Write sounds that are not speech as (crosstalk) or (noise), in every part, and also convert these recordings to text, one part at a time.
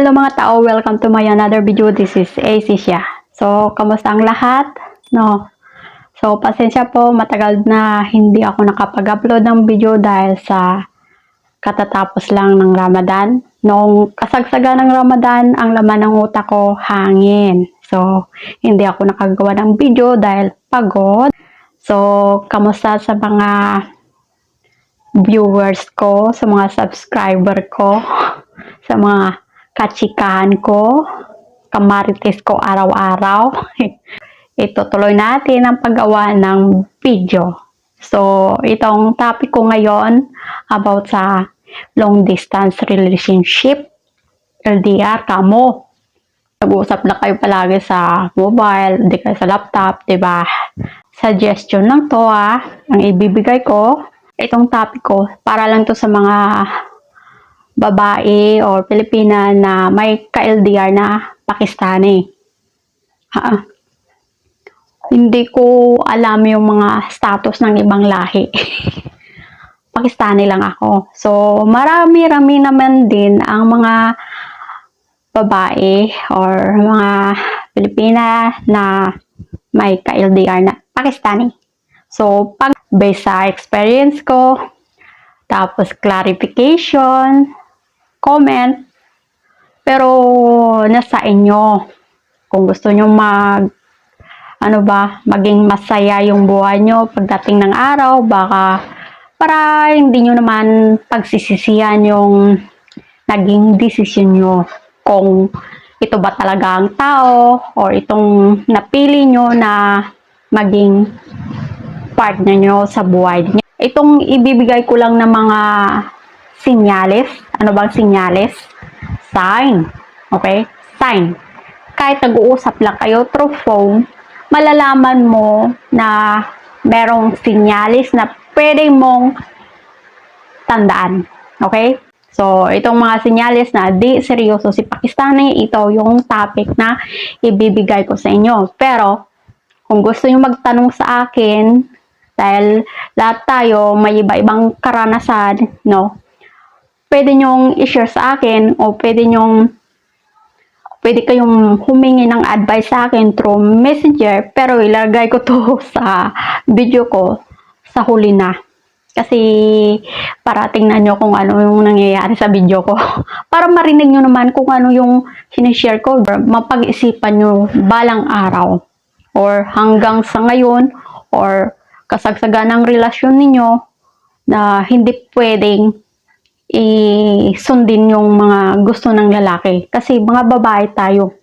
Hello mga tao, welcome to my another video. This is AC. So, kamusta ang lahat? No. So, pasensya po, matagal na hindi ako nakapag-upload ng video dahil sa katatapos lang ng Ramadan. Noong kasagsaga ng Ramadan, ang laman ng utak ko hangin. So, hindi ako nakagawa ng video dahil pagod. So, kamusta sa mga viewers ko, sa mga subscriber ko, (laughs) sa mga kachikahan ko, kamarites ko araw-araw. (laughs) Itutuloy natin ang paggawa ng video. So, itong topic ko ngayon about sa long distance relationship, LDR, kamo. Nag-uusap na kayo palagi sa mobile, di kayo sa laptop, di ba? Suggestion lang to ah, ang ibibigay ko. Itong topic ko, para lang to sa mga babae or Pilipina na may ka-LDR na Pakistani. Ah, hindi ko alam yung mga status ng ibang lahi. (laughs) Pakistani lang ako. So, marami-rami naman din ang mga babae or mga Pilipina na may ka-LDR na Pakistani. So, pag based sa experience ko, tapos clarification, comment, pero nasa inyo. Kung gusto nyo mag, ano ba, maging masaya yung buhay nyo pagdating ng araw, baka para hindi nyo naman pagsisisihan yung naging decision nyo kung ito ba talaga ang tao or itong napili nyo na maging partner nyo sa buhay niyo. Itong ibibigay ko lang ng mga sinyales. Ano bang sinyales? Sign. Okay? Sign. Kahit nag-uusap lang kayo through phone, malalaman mo na merong sinyalis na pwede mong tandaan. Okay? So, itong mga sinyalis na di seryoso si Pakistani, ito yung topic na ibibigay ko sa inyo. Pero, kung gusto nyo magtanong sa akin, dahil lahat tayo may iba-ibang karanasan, no? Pwede nyong i-share sa akin o pwede nyong pwede kayong humingi ng advice sa akin through messenger pero ilagay ko to (laughs) sa video ko sa huli na. Kasi para tingnan nyo kung ano yung nangyayari sa video ko. (laughs) para marinig nyo naman kung ano yung sinishare ko. Mapag-isipan nyo balang araw. Or hanggang sa ngayon. Or kasagsagan ng relasyon ninyo na hindi pwedeng isundin yung mga gusto ng lalaki. Kasi mga babae tayo.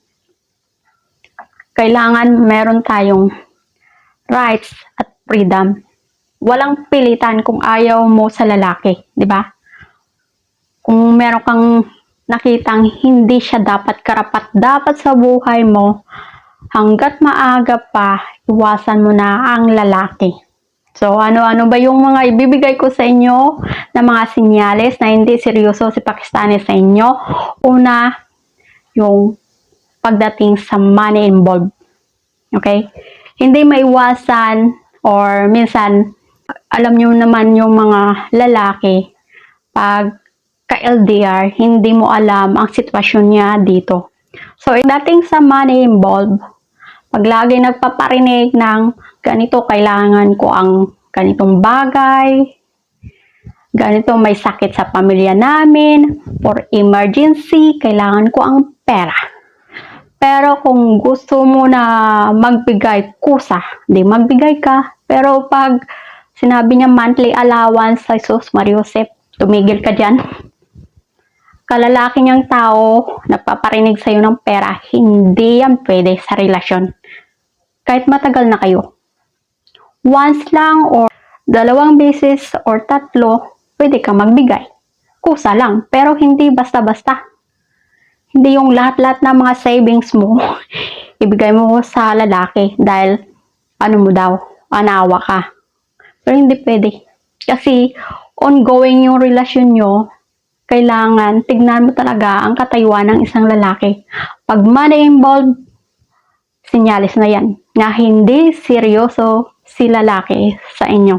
Kailangan meron tayong rights at freedom. Walang pilitan kung ayaw mo sa lalaki, di ba? Kung meron kang nakitang hindi siya dapat karapat dapat sa buhay mo, hanggat maaga pa, iwasan mo na ang lalaki. So, ano-ano ba yung mga ibibigay ko sa inyo na mga sinyales na hindi seryoso si Pakistani sa inyo? Una, yung pagdating sa money involved. Okay? Hindi maiwasan or minsan, alam nyo naman yung mga lalaki, pag ka-LDR, hindi mo alam ang sitwasyon niya dito. So, dating sa money involved, pag lagi nagpaparinig ng ganito, kailangan ko ang ganitong bagay, ganito may sakit sa pamilya namin, for emergency, kailangan ko ang pera. Pero kung gusto mo na magbigay kusa, di magbigay ka. Pero pag sinabi niya monthly allowance sa Jesus Mariosep, tumigil ka dyan. Kalalaki niyang tao, nagpaparinig sa'yo ng pera, hindi yan pwede sa relasyon. Kahit matagal na kayo. Once lang or dalawang beses or tatlo, pwede ka magbigay. Kusa lang, pero hindi basta-basta. Hindi yung lahat-lahat ng mga savings mo, (laughs) ibigay mo sa lalaki dahil ano mo daw, anawa ka. Pero hindi pwede. Kasi ongoing yung relasyon nyo, kailangan tignan mo talaga ang katayuan ng isang lalaki. Pag money involved, sinyalis na yan na hindi seryoso si lalaki sa inyo.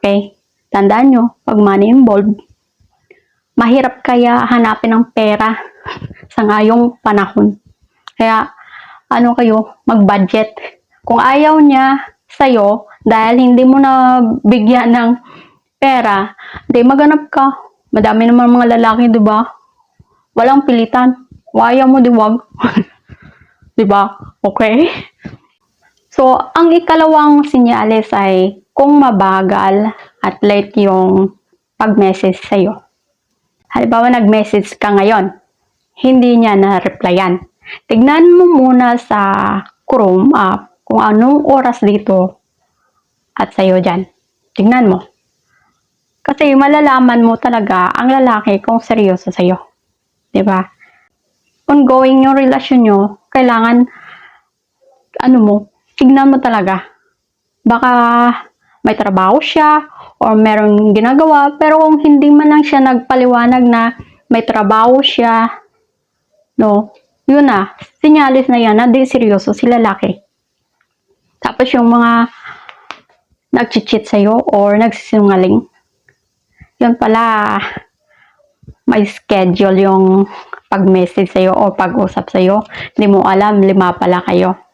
Okay? Tandaan nyo, pag money involved, mahirap kaya hanapin ng pera (laughs) sa ngayong panahon. Kaya, ano kayo, mag-budget. Kung ayaw niya sa'yo, dahil hindi mo na bigyan ng pera, di maganap ka. Madami naman mga lalaki, di ba? Walang pilitan. Kung ayaw mo, di wag. (laughs) di ba? Okay? So, ang ikalawang sinyalis ay kung mabagal at late yung pag-message sa'yo. Halimbawa, nag-message ka ngayon, hindi niya na-replyan. Tignan mo muna sa Chrome app kung anong oras dito at sa'yo dyan. Tignan mo. Kasi malalaman mo talaga ang lalaki kung seryoso sa'yo. ba? Ongoing yung relasyon nyo, kailangan, ano mo, tignan mo talaga. Baka may trabaho siya or merong ginagawa, pero kung hindi man lang siya nagpaliwanag na may trabaho siya, no, yun na, sinyalis na yan na di seryoso si lalaki. Tapos yung mga nag-cheat sa'yo or nagsisinungaling, yun pala, may schedule yung pag-message sa'yo o pag-usap sa'yo. Hindi mo alam, lima pala kayo.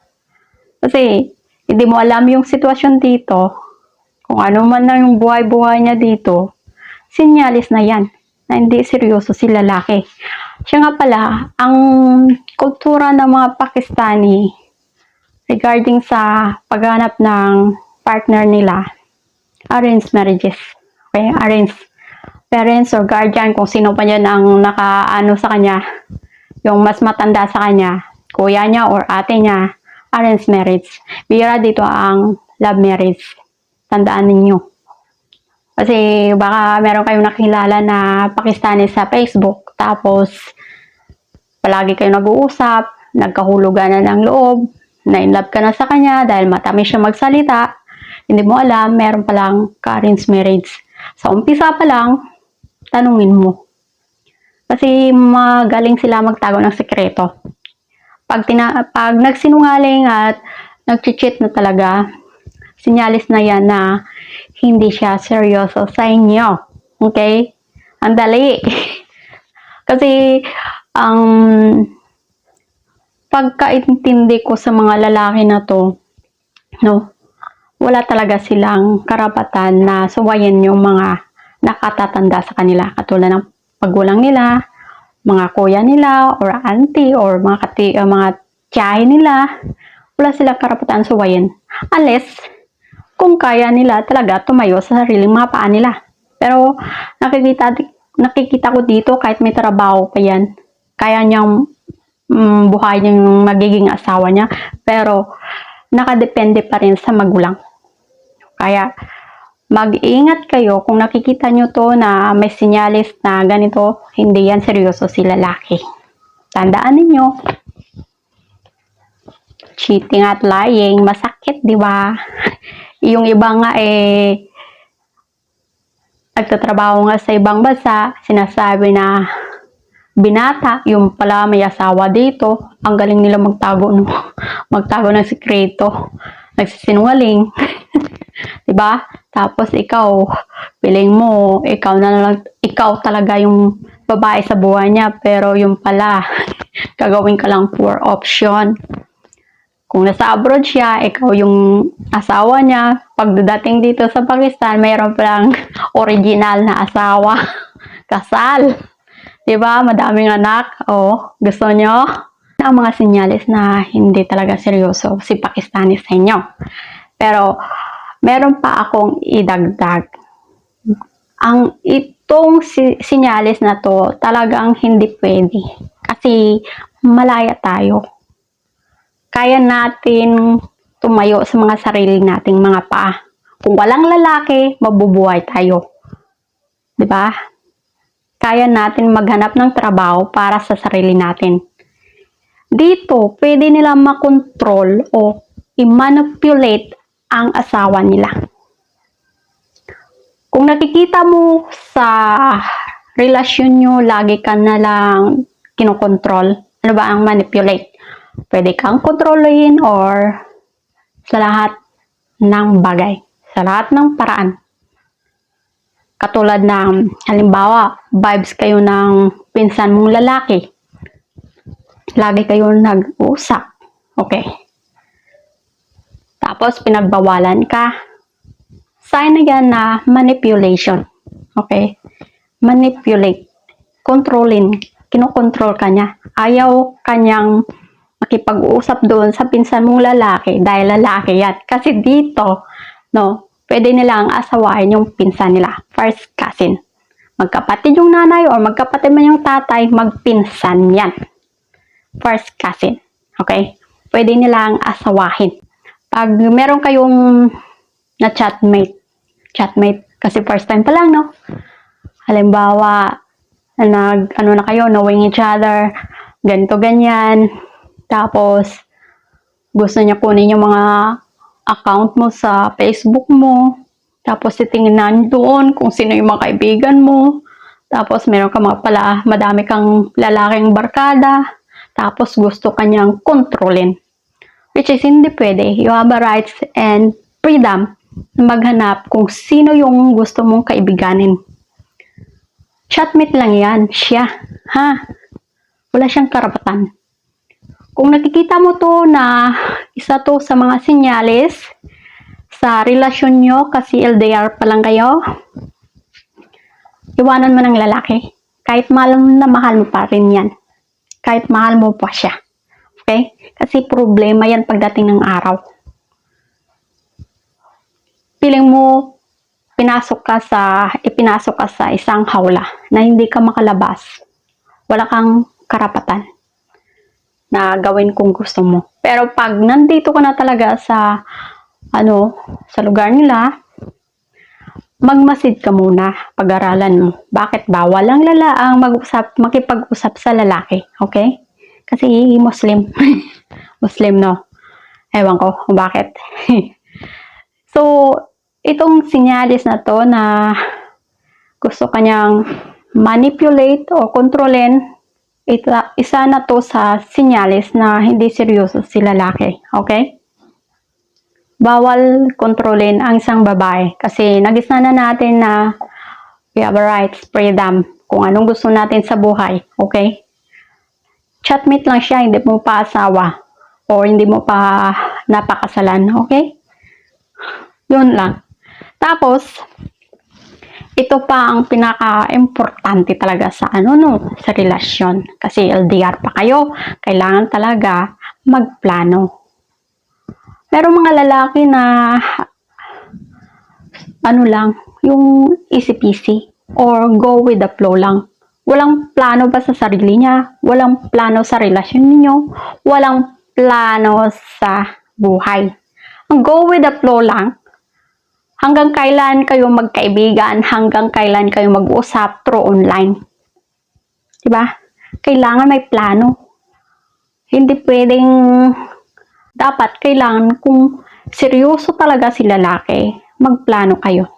Kasi, hindi mo alam yung sitwasyon dito, kung ano man na yung buhay-buhay niya dito, sinyalis na yan, na hindi seryoso si lalaki. Siya nga pala, ang kultura ng mga Pakistani regarding sa paghanap ng partner nila, arranged marriages. Okay, arranged parents or guardian, kung sino pa yan ang nakaano sa kanya, yung mas matanda sa kanya, kuya niya or ate niya, arranged marriage. Bira dito ang love marriage. Tandaan ninyo. Kasi baka meron kayong nakilala na Pakistani sa Facebook, tapos palagi kayo nag-uusap, nagkahulugan na ng loob, na in love ka na sa kanya dahil matamis siya magsalita, hindi mo alam, meron palang ka-arranged marriage. Sa umpisa pa lang, tanungin mo. Kasi magaling sila magtago ng sekreto. Pag, tina- pag nagsinungaling at nag-cheat na talaga, sinyalis na yan na hindi siya seryoso sa inyo. Okay? Ang dali. (laughs) Kasi, ang pagkaintindi ko sa mga lalaki na to, no, wala talaga silang karapatan na suwayin yung mga nakatatanda sa kanila. Katulad ng pagulang nila, mga kuya nila, or auntie, or mga, kati, uh, mga tiyahe nila. Wala silang karapatan suwayin. Unless, kung kaya nila talaga tumayo sa sariling mga paa nila. Pero, nakikita, nakikita ko dito, kahit may trabaho pa yan, kaya niyang mm, buhay yung magiging asawa niya. Pero, nakadepende pa rin sa magulang. Kaya, mag-ingat kayo kung nakikita nyo to na may sinyalis na ganito, hindi yan seryoso si lalaki. Tandaan ninyo, cheating at lying, masakit, di ba? (laughs) Yung iba nga eh, nagtatrabaho nga sa ibang bansa, sinasabi na binata, yung pala may asawa dito, ang galing nila magtago, no? (laughs) magtago ng sikreto, nagsisinungaling, (laughs) di ba? Tapos ikaw, piling mo, ikaw na lang, ikaw talaga yung babae sa buhay niya, pero yung pala, (laughs) gagawin ka lang poor option. Kung nasa abroad siya, ikaw yung asawa niya. Pagdating dito sa Pakistan, mayroon palang (laughs) original na asawa. Kasal. 'Di ba? Madaming anak. Oh, gusto nyo? Ang mga sinyalis na hindi talaga seryoso si Pakistani sa inyo. Pero, meron pa akong idagdag. Ang itong si- sinyalis na to, talagang hindi pwede. Kasi, malaya tayo. Kaya natin tumayo sa mga sarili nating mga paa. Kung walang lalaki, mabubuhay tayo. 'Di ba? Kaya natin maghanap ng trabaho para sa sarili natin. Dito, pwede nila makontrol o i-manipulate ang asawa nila. Kung nakikita mo sa relasyon nyo, lagi ka na lang kinokontrol. Ano ba ang manipulate? Pwede kang kontrolin or sa lahat ng bagay, sa lahat ng paraan. Katulad ng, halimbawa, vibes kayo ng pinsan mong lalaki. Lagi kayo nag-usap. Okay. Tapos, pinagbawalan ka. Sign yan na manipulation. Okay? Manipulate. Controlling. Kinokontrol ka niya. Ayaw kanyang makipag-uusap doon sa pinsan mong lalaki dahil lalaki yan. Kasi dito, no, pwede nilang asawain yung pinsan nila. First cousin. Magkapatid yung nanay or magkapatid man yung tatay, magpinsan yan. First cousin. Okay? Pwede nilang asawahin. Pag meron kayong na chatmate, chatmate, kasi first time pa lang, no? Halimbawa, nag, ano na kayo, knowing each other, ganito, ganyan. Tapos, gusto niya kunin yung mga account mo sa Facebook mo. Tapos, titingnan doon kung sino yung mga kaibigan mo. Tapos, meron ka mga pala, madami kang lalaking barkada. Tapos, gusto kanyang kontrolin. Which is hindi pwede. You have a rights and freedom na maghanap kung sino yung gusto mong kaibiganin. Chatmate lang yan, siya. Ha? Wala siyang karapatan. Kung nakikita mo to na isa to sa mga sinyalis sa relasyon nyo kasi LDR pa lang kayo, iwanan mo ng lalaki. Kahit mahal na mahal mo pa rin yan. Kahit mahal mo pa siya. Okay? Kasi problema yan pagdating ng araw. Piling mo, pinasok ka sa, ipinasok ka sa isang hawla na hindi ka makalabas. Wala kang karapatan na gawin kung gusto mo. Pero pag nandito ka na talaga sa, ano, sa lugar nila, magmasid ka muna, pag-aralan mo. Bakit ba? Walang lalaang mag-usap, makipag-usap sa lalaki. Okay? Kasi Muslim. (laughs) Muslim, no? Ewan ko kung bakit. (laughs) so, itong sinyalis na to na gusto kanyang manipulate o kontrolin, ita, isa na to sa sinyalis na hindi seryoso si lalaki. Okay? Bawal kontrolin ang isang babae kasi nagisna na natin na we have rights, freedom, kung anong gusto natin sa buhay. Okay? Chatmate lang siya, hindi mo pa asawa or hindi mo pa napakasalan. Okay? Yun lang. Tapos, ito pa ang pinaka-importante talaga sa ano no, sa relasyon. Kasi LDR pa kayo, kailangan talaga magplano. Pero mga lalaki na ano lang, yung easy-peasy or go with the flow lang. Walang plano ba sa sarili niya? Walang plano sa relasyon ninyo? Walang plano sa buhay. Ang go with the flow lang, hanggang kailan kayo magkaibigan, hanggang kailan kayo mag-usap through online. Diba? Kailangan may plano. Hindi pwedeng, dapat kailangan kung seryoso talaga si lalaki, magplano kayo.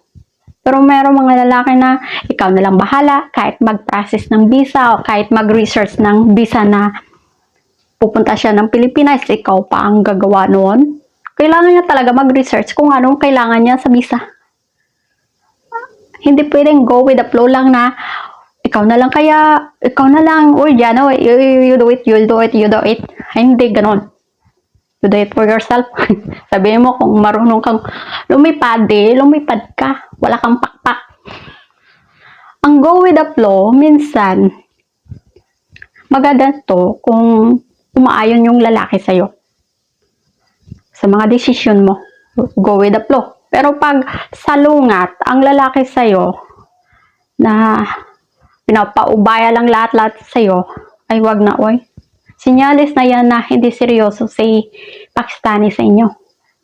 Pero meron mga lalaki na ikaw na lang bahala kahit mag-process ng visa o kahit mag-research ng visa na pupunta siya ng Pilipinas, ikaw pa ang gagawa noon. Kailangan niya talaga mag-research kung anong kailangan niya sa visa. Hindi pwedeng go with the flow lang na ikaw na lang kaya, ikaw na lang, uy, yan, you, you, you do it, you do it, you do it. Hindi, ganon. You do for yourself. (laughs) Sabihin mo, kung marunong kang lumipad, eh, lumipad ka. Wala kang pakpak. Ang go with the flow, minsan, maganda to kung umaayon yung lalaki sa'yo. Sa mga desisyon mo, go with the flow. Pero pag salungat, ang lalaki sa'yo, na pinapaubaya lang lahat-lahat sa'yo, ay wag na, oy. Sinyalis na yan na hindi seryoso si Pakistani sa inyo.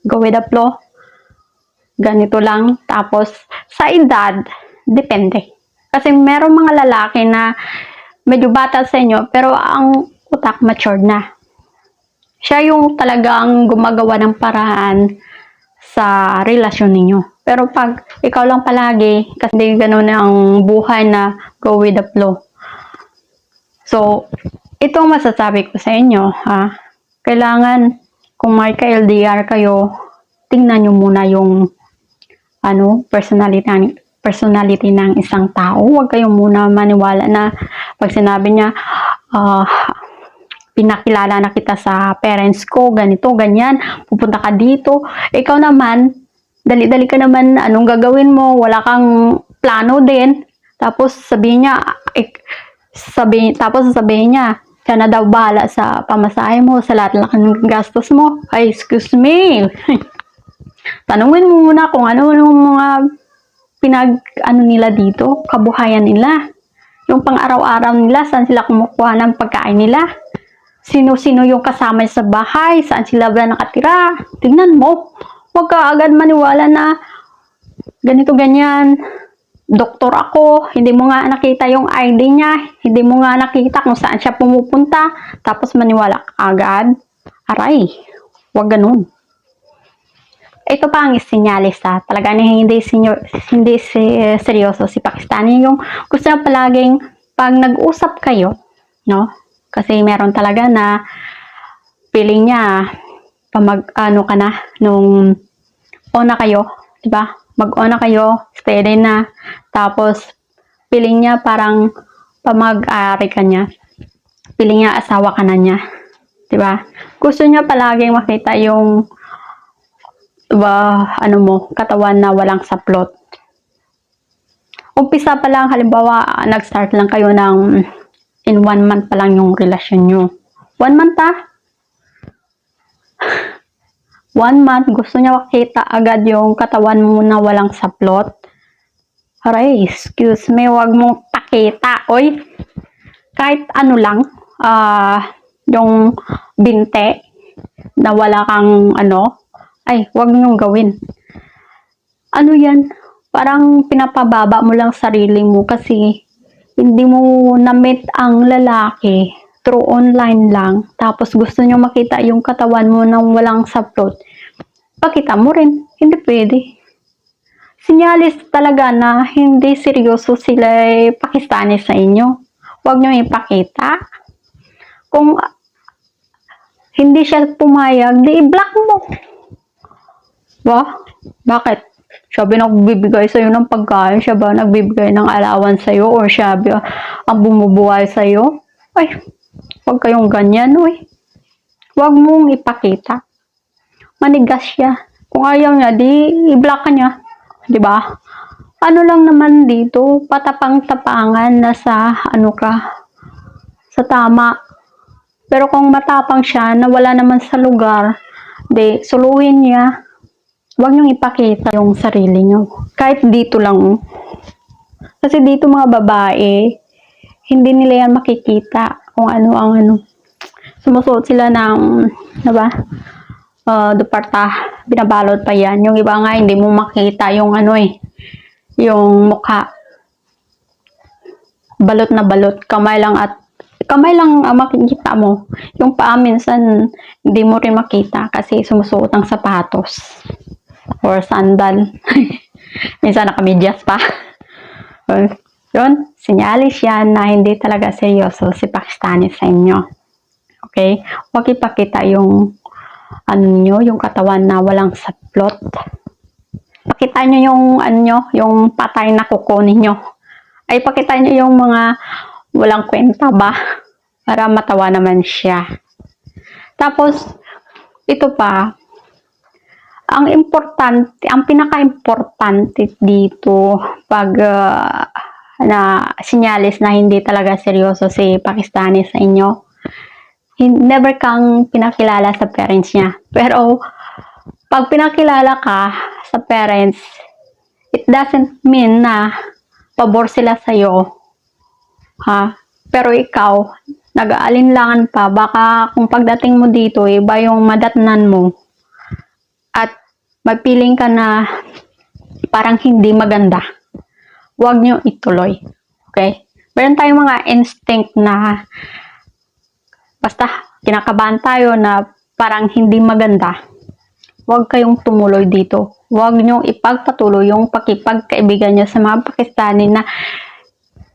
Go with the flow. Ganito lang. Tapos, sa edad, depende. Kasi meron mga lalaki na medyo bata sa inyo, pero ang utak matured na. Siya yung talagang gumagawa ng paraan sa relasyon ninyo. Pero pag ikaw lang palagi, kasi ganun ang buhay na go with the flow. So, ito ang masasabi ko sa inyo, ha? Kailangan, kung may ka-LDR kayo, tingnan nyo muna yung ano, personality personality ng isang tao. Huwag kayong muna maniwala na pag sinabi niya, ah, pinakilala na kita sa parents ko, ganito, ganyan, pupunta ka dito. Ikaw naman, dali-dali ka naman, anong gagawin mo, wala kang plano din. Tapos sabihin niya, ik, sabi, tapos sabihin niya, siya na daw bahala sa pamasahe mo, sa lahat ng gastos mo. Ay, excuse me. (laughs) Tanungin mo muna kung ano yung mga pinag, ano nila dito, kabuhayan nila. Yung pang araw-araw nila, saan sila kumukuha ng pagkain nila. Sino-sino yung kasama sa bahay, saan sila ba nakatira. Tingnan mo. Huwag ka agad maniwala na ganito ganyan. Doktor ako, hindi mo nga nakita yung ID niya, hindi mo nga nakita kung saan siya pumupunta, tapos maniwala ka agad. Aray, huwag ganun. Ito pa ang sinyalis ha. Talaga na hindi, senyor, hindi si, seryoso si Pakistani. Yung gusto na palaging pag nag-usap kayo, no? Kasi meron talaga na feeling niya pamag ano ka na nung ona kayo, 'di ba? Mag-on na kayo, steady na. Tapos feeling niya parang pamag-ari ka niya. Feeling niya asawa ka na niya. 'Di ba? Gusto niya palaging makita yung ba ano mo, katawan na walang saplot. Umpisa pa lang, halimbawa, nag-start lang kayo ng in one month pa lang yung relasyon nyo. One month ah? (laughs) One month, gusto niya makita agad yung katawan mo na walang saplot. Aray, excuse me, wag mong pakita. Oy, kahit ano lang, ah, yung binte na wala kang ano, ay, wag niyong gawin. Ano yan? Parang pinapababa mo lang sarili mo kasi hindi mo na-meet ang lalaki through online lang. Tapos gusto niyo makita yung katawan mo nang walang saplot. Pakita mo rin. Hindi pwede. Sinyalis talaga na hindi seryoso sila eh, Pakistani sa inyo. Huwag niyo ipakita. Kung hindi siya pumayag, di i-block mo. Ba? Bakit? Siya ba nagbibigay sa'yo ng pagkain? Siya ba nagbibigay ng alawan sa'yo? Or siya ba ang bumubuhay sa'yo? Ay, huwag kayong ganyan, uy. Huwag mong ipakita. Manigas siya. Kung ayaw niya, di i-block ka niya. Di ba? Ano lang naman dito, patapang-tapangan na sa ano ka, sa tama. Pero kung matapang siya na wala naman sa lugar, di, suluhin niya. Huwag niyong ipakita yung sarili niyo. Kahit dito lang. Kasi dito mga babae, hindi nila yan makikita kung ano ang ano. Sumusuot sila ng, ano ba, uh, duparta, binabalot pa yan. Yung iba nga, hindi mo makita yung ano eh, yung mukha. Balot na balot, kamay lang at kamay lang ang makikita mo. Yung paa minsan hindi mo rin makita kasi sumusuot ng sapatos or sandal. (laughs) minsan nakamidyas pa. (laughs) Yun, sinyalis yan na hindi talaga seryoso si Pakistani sa inyo. Okay? Huwag ipakita yung ano nyo, yung katawan na walang saplot. Pakita nyo yung ano nyo, yung patay na kuko ninyo. Ay, pakita nyo yung mga walang kwenta ba? (laughs) Para matawa naman siya. Tapos, ito pa, ang importante, ang pinaka-importante dito pag ah, na sinyalis na hindi talaga seryoso si Pakistani sa inyo, hin- never kang pinakilala sa parents niya. Pero, pag pinakilala ka sa parents, it doesn't mean na pabor sila sa'yo. Ha? Pero ikaw, nag-aalinlangan pa. Baka kung pagdating mo dito, iba yung madatnan mo. At magpiling ka na parang hindi maganda. Huwag nyo ituloy. Okay? Meron tayong mga instinct na basta kinakabahan tayo na parang hindi maganda. Huwag kayong tumuloy dito. Huwag nyo ipagpatuloy yung pakipagkaibigan nyo sa mga Pakistani na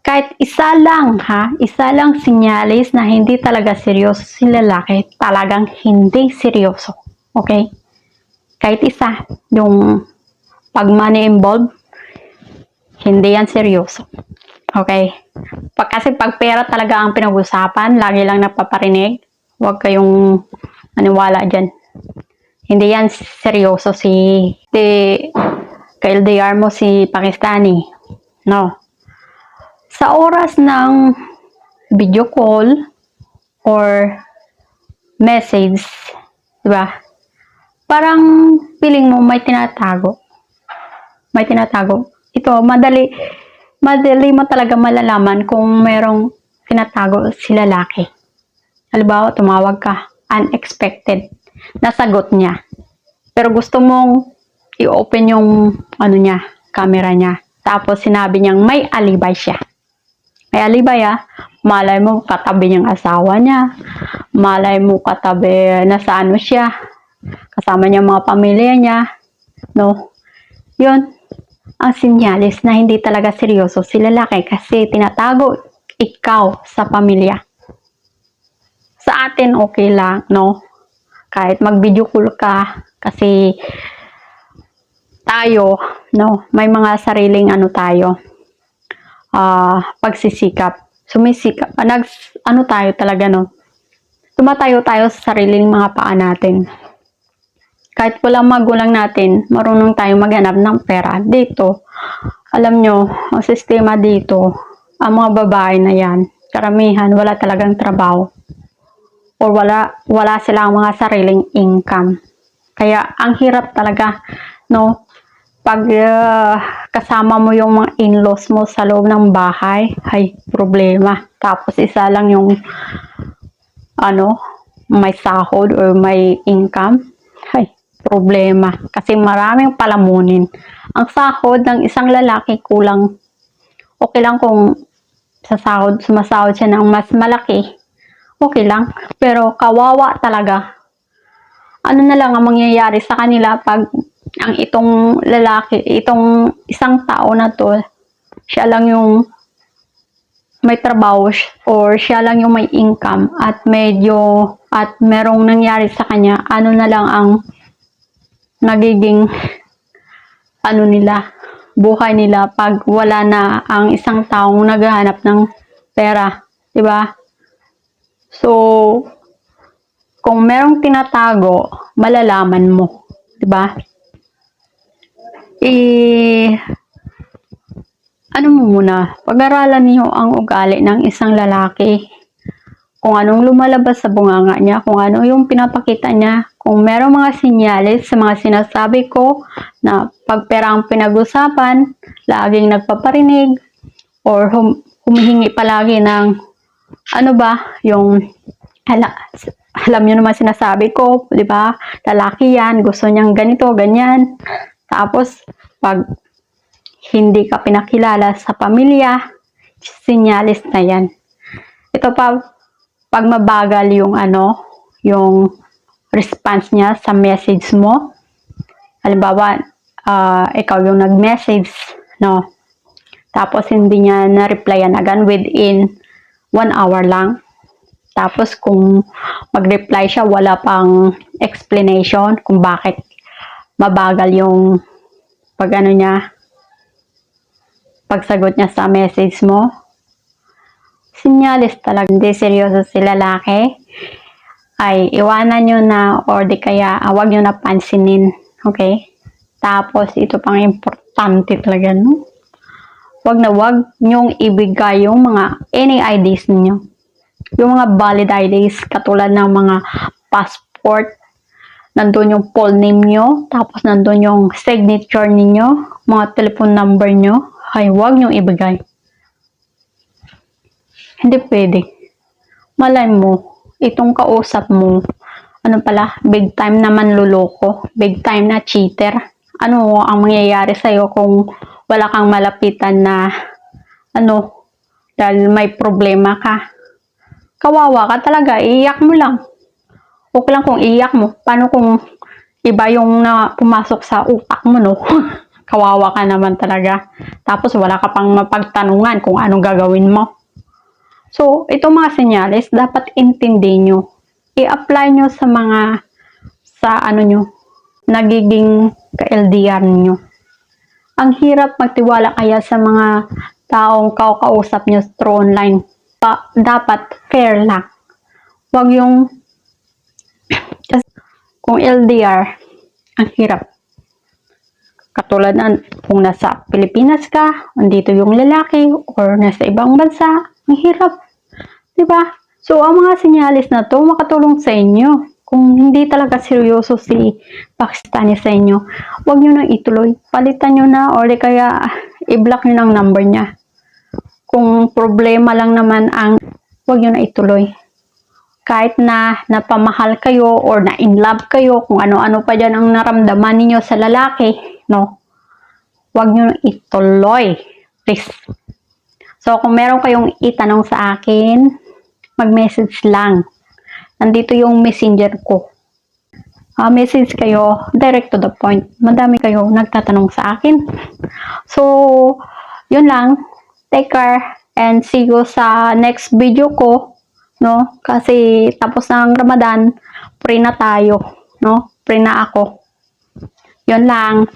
kahit isa lang ha, isa lang sinyalis na hindi talaga seryoso si lalaki, talagang hindi seryoso. Okay? Kahit isa, yung pag money involved, hindi yan seryoso. Okay? Pag, kasi pag pera talaga ang pinag-usapan, lagi lang napaparinig, Huwag kayong maniwala dyan. Hindi yan seryoso si, si ka-LDR mo si Pakistani. No. Sa oras ng video call or message, di ba? Parang feeling mo may tinatago. May tinatago. Ito, madali, madali mo talaga malalaman kung merong tinatago si lalaki. Halimbawa, tumawag ka, unexpected, nasagot niya. Pero gusto mong i-open yung ano niya, camera niya. Tapos sinabi niyang may alibay siya. May alibay ah. Malay mo katabi niyang asawa niya. Malay mo katabi na sa ano siya. Kasama niya mga pamilya niya. No? Yun. Ang sinyalis na hindi talaga seryoso si lalaki kasi tinatago ikaw sa pamilya. Sa atin okay lang, no? Kahit mag-video call ka kasi tayo, no, may mga sariling ano tayo, ah, pagsisikap. Sumisikap, ah, nag, ano tayo talaga, no, tumatayo tayo sa sariling mga paa natin. Kahit walang magulang natin, marunong tayo maghanap ng pera. Dito, alam nyo, ang sistema dito, ang mga babae na yan, karamihan, wala talagang trabaho. Or wala, wala silang mga sariling income. Kaya, ang hirap talaga, no, pag ah, kasama mo yung mga in-laws mo sa loob ng bahay, ay problema. Tapos isa lang yung ano, may sahod or may income, ay problema. Kasi maraming palamunin. Ang sahod ng isang lalaki kulang. Okay lang kung sa sahod, sumasahod siya ng mas malaki. Okay lang. Pero kawawa talaga ano na lang ang mangyayari sa kanila pag ang itong lalaki, itong isang tao na to, siya lang yung may trabaho or siya lang yung may income at medyo at merong nangyari sa kanya, ano na lang ang nagiging ano nila, buhay nila pag wala na ang isang taong naghahanap ng pera, 'di ba? So, kung merong tinatago, malalaman mo, 'di ba? Eh ano mo muna, pag-aralan niyo ang ugali ng isang lalaki. Kung anong lumalabas sa bunganga niya, kung ano yung pinapakita niya, kung merong mga sinyalis sa mga sinasabi ko na pag pera ang pinag-usapan, laging nagpaparinig, or hum- humihingi palagi ng ano ba, yung hala, alam niyo naman sinasabi ko, di ba? Lalaki yan, gusto niyang ganito, ganyan. Tapos, pag hindi ka pinakilala sa pamilya, sinyalis na yan. Ito pa, pag mabagal yung ano, yung response niya sa message mo, halimbawa, ah, ikaw yung nag-message, no? Tapos, hindi niya na-replyan agad within one hour lang. Tapos, kung mag-reply siya, wala pang explanation kung bakit mabagal yung pag ano niya, pagsagot niya sa message mo. Sinyalis talaga, hindi seryoso si lalaki. Ay, iwanan nyo na or di kaya ah, wag nyo na pansinin. Okay? Tapos, ito pang importante talaga, no? Wag na wag nyong ibigay yung mga any IDs ninyo. Yung mga valid IDs, katulad ng mga passport, nandun yung full name nyo, tapos nandun yung signature ninyo, mga telephone number nyo, ay huwag nyo ibigay. Hindi pwede. Malay mo, itong kausap mo, ano pala, big time naman luloko, big time na cheater. Ano ang mangyayari sa'yo kung wala kang malapitan na, ano, dahil may problema ka. Kawawa ka talaga, iiyak mo lang. Okay lang kung iiyak mo. Paano kung iba yung na pumasok sa utak mo, no? (laughs) Kawawa ka naman talaga. Tapos wala ka pang mapagtanungan kung anong gagawin mo. So, itong mga senyales, dapat intindihin nyo. I-apply nyo sa mga, sa ano nyo, nagiging ka-LDR nyo. Ang hirap magtiwala kaya sa mga taong kakausap nyo through online. Pa, dapat fair lang. Huwag yung (coughs) Kung LDR, ang hirap. Katulad na kung nasa Pilipinas ka, andito yung lalaki, or nasa ibang bansa, ang hirap. 'Di ba? So, ang mga sinyalis na to makatulong sa inyo. Kung hindi talaga seryoso si Pakistani sa inyo, huwag nyo nang ituloy. Palitan nyo na or kaya (laughs) i-block nyo ng number niya. Kung problema lang naman ang huwag nyo na ituloy. Kahit na napamahal kayo or na in love kayo, kung ano-ano pa dyan ang naramdaman ninyo sa lalaki, no? Huwag nyo ituloy. Please. So, kung meron kayong itanong sa akin, mag-message lang. Nandito yung messenger ko. Ah, message kayo, direct to the point. Madami kayo nagtatanong sa akin. So, yun lang. Take care and see you sa next video ko. No? Kasi tapos ng Ramadan, pray na tayo. No? Pray na ako. Yun lang.